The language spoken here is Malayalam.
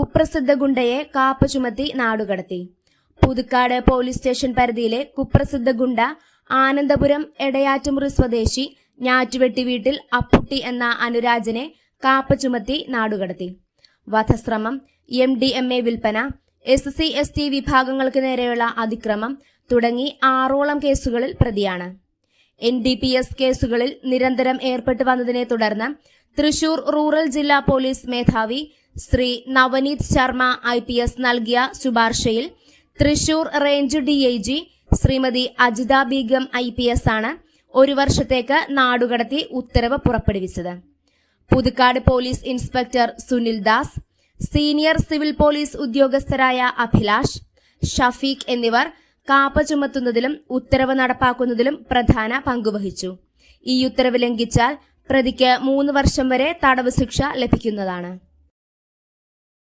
കുപ്രസിദ്ധ ഗുണ്ടയെ കാപ്പ ചുമത്തി നാടുകടത്തി. പുതുക്കാട് പോലീസ് സ്റ്റേഷൻ പരിധിയിലെ കുപ്രസിദ്ധ ഗുണ്ട ആനന്ദപുരം എടയാറ്റുമുറി സ്വദേശി ഞാറ്റുവെട്ടി വീട്ടിൽ അപ്പുട്ടി എന്ന അനുരാജനെ കാപ്പ ചുമത്തി നാടുകടത്തി. വധശ്രമം എം ഡി എം എ വിൽപ്പന എസ് സി എസ് ടി വിഭാഗങ്ങൾക്ക് നേരെയുള്ള അതിക്രമം തുടങ്ങി ആറോളം കേസുകളിൽ പ്രതിയാണ്. എൻ ഡി പി എസ് കേസുകളിൽ നിരന്തരം ഏർപ്പെട്ടു വന്നതിനെ തുടർന്ന് തൃശൂർ റൂറൽ ജില്ലാ പോലീസ് മേധാവി Shri Navaneeth Sharma I P S നൽകിയ ശുപാർശയിൽ Thrissur range D I G Srimathi Ajitha Begum I P S ആണ് ഒരു വർഷത്തേക്ക് നാടുകടത്തി ഉത്തരവ് പുറപ്പെടുവിച്ചത്. Puthukkad police inspector Sunil Das senior civil police ഉദ്യോഗസ്ഥരായ Abhilash Shafeeq എന്നിവർ കാപ്പ ചുമത്തുന്നതിലും ഉത്തരവ് നടപ്പാക്കുന്നതിലും പ്രധാന പങ്കുവഹിച്ചു. ഈ ഉത്തരവ് ലംഘിച്ചാൽ പ്രതിക്ക് മൂന്ന് വർഷം വരെ തടവ് ശിക്ഷ ലഭിക്കുന്നതാണ്.